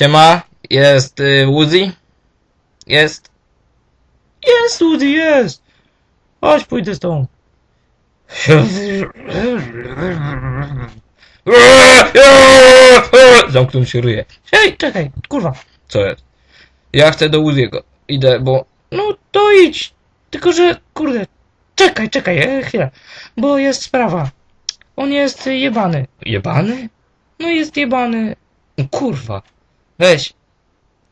Siema, jest y, Uzi? Jest? Jest Uzi, jest! Chodź, pójdę z tobą. Zamknął się ryje. Hej, czekaj, kurwa. Co jest? Ja chcę do Uziego. Idę, bo... No to idź. Tylko, że, kurde, czekaj, czekaj, e, chwilę. Bo jest sprawa. On jest jebany. Jebany? No jest jebany. Kurwa. Weź.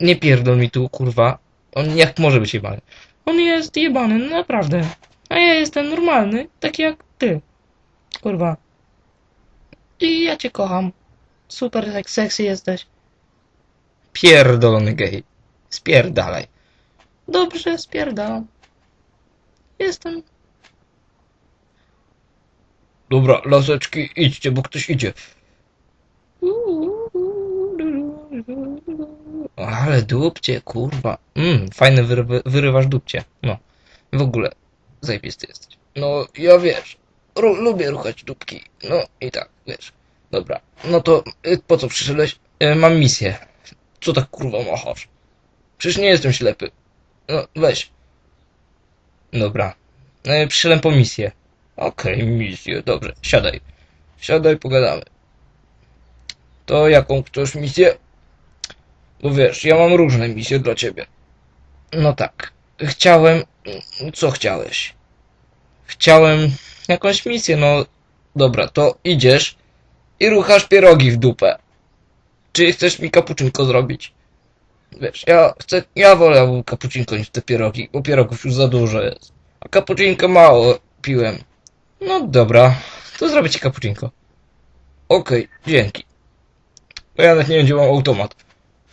Nie pierdol mi tu, kurwa. On jak może być jebany? On jest jebany, no naprawdę. A ja jestem normalny, taki jak ty. Kurwa. I ja cię kocham. Super jak sexy jesteś. Pierdolony gej. Spierdalaj. Dobrze, spierdalam. Jestem. Dobra, laseczki, idźcie, bo ktoś idzie. Ale dupcie, kurwa. Mm, fajne wyrywy, wyrywasz dupcie. No. W ogóle, zajebisty jesteś. No, ja wiesz, ru, lubię ruchać dupki. No i tak, wiesz. Dobra, no to y, po co przyszedłeś? Y, mam misję. Co tak kurwa machasz? Przecież nie jestem ślepy. No, weź. Dobra. Y, przyszedłem po misję. Okej, misję, dobrze. Siadaj. Siadaj, pogadamy. To jaką chcesz misję? Bo wiesz, ja mam różne misje dla ciebie. No tak. Chciałem. Co chciałeś? Chciałem jakąś misję, no. Dobra, to idziesz i ruchasz pierogi w dupę. Czy chcesz mi kapuczynko zrobić? Wiesz, ja chcę. Ja wolę kapuczynko niż te pierogi, bo pierogów już za dużo jest. A kapuczynko mało piłem. No dobra, to zrobię ci kapuczynko. Okej, dzięki. Bo ja nawet nie wiem, gdzie mam automat.